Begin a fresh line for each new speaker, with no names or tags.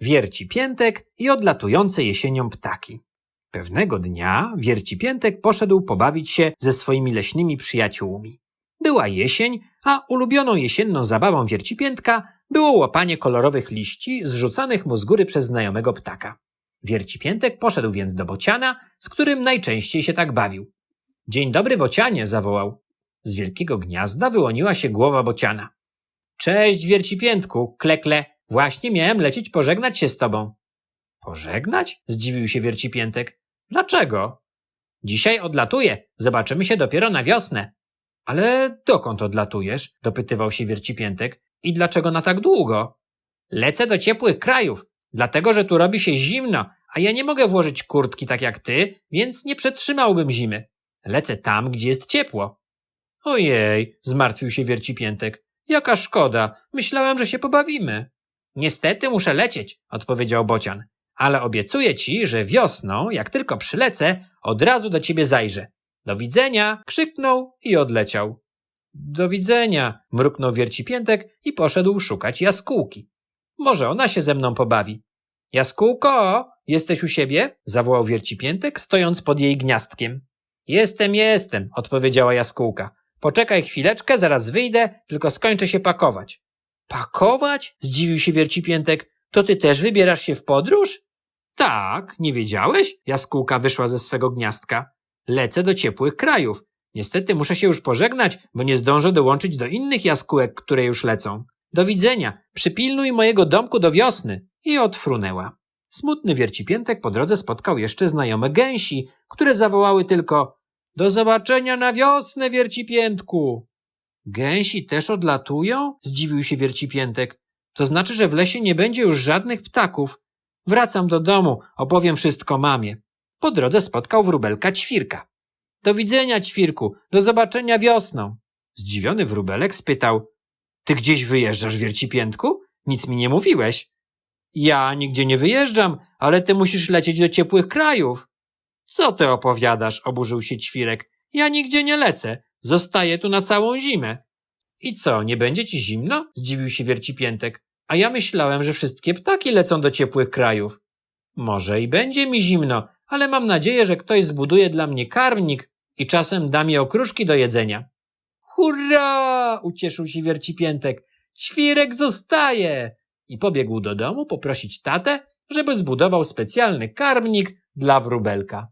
wierci piętek i odlatujące jesienią ptaki. Pewnego dnia wierci piętek poszedł pobawić się ze swoimi leśnymi przyjaciółmi. Była jesień, a ulubioną jesienną zabawą wiercipiętka było łapanie kolorowych liści zrzucanych mu z góry przez znajomego ptaka. Wiercipiętek poszedł więc do bociana, z którym najczęściej się tak bawił. Dzień dobry, bocianie, zawołał. Z wielkiego gniazda wyłoniła się głowa bociana. Cześć, wiercipiętku, klekle. Właśnie miałem lecieć pożegnać się z tobą. Pożegnać? Zdziwił się wiercipiętek. Dlaczego? Dzisiaj odlatuję. Zobaczymy się dopiero na wiosnę. Ale dokąd odlatujesz? dopytywał się wiercipiętek. I dlaczego na tak długo? Lecę do ciepłych krajów, dlatego że tu robi się zimno, a ja nie mogę włożyć kurtki tak jak ty, więc nie przetrzymałbym zimy. Lecę tam, gdzie jest ciepło. Ojej, zmartwił się wiercipiętek. Jaka szkoda, myślałem, że się pobawimy. Niestety muszę lecieć, odpowiedział bocian, ale obiecuję ci, że wiosną, jak tylko przylecę, od razu do ciebie zajrzę. Do widzenia, krzyknął i odleciał. Do widzenia, mruknął wiercipiętek i poszedł szukać jaskółki. Może ona się ze mną pobawi. Jaskółko, jesteś u siebie? zawołał wiercipiętek, stojąc pod jej gniazdkiem. Jestem, jestem, odpowiedziała jaskółka. Poczekaj chwileczkę, zaraz wyjdę, tylko skończę się pakować. Pakować? zdziwił się wiercipiętek. To ty też wybierasz się w podróż? Tak, nie wiedziałeś? Jaskółka wyszła ze swego gniazdka. Lecę do ciepłych krajów. Niestety muszę się już pożegnać, bo nie zdążę dołączyć do innych jaskółek, które już lecą. Do widzenia. Przypilnuj mojego domku do wiosny. I odfrunęła. Smutny wiercipiętek po drodze spotkał jeszcze znajome gęsi, które zawołały tylko Do zobaczenia na wiosnę, wiercipiętku! Gęsi też odlatują? Zdziwił się wiercipiętek. To znaczy, że w lesie nie będzie już żadnych ptaków. Wracam do domu, opowiem wszystko mamie. Po drodze spotkał wróbelka ćwirka. Do widzenia, ćwirku, do zobaczenia wiosną. Zdziwiony wróbelek spytał, ty gdzieś wyjeżdżasz, wiercipiętku? Nic mi nie mówiłeś. Ja nigdzie nie wyjeżdżam, ale ty musisz lecieć do ciepłych krajów. Co ty opowiadasz? oburzył się ćwirek. Ja nigdzie nie lecę. Zostaję tu na całą zimę. I co, nie będzie ci zimno? zdziwił się wiercipiętek. A ja myślałem, że wszystkie ptaki lecą do ciepłych krajów. Może i będzie mi zimno, ale mam nadzieję, że ktoś zbuduje dla mnie karmnik i czasem da mi okruszki do jedzenia. Hurra! ucieszył się wiercipiętek. Ćwirek zostaje! I pobiegł do domu poprosić tatę, żeby zbudował specjalny karmnik dla wróbelka.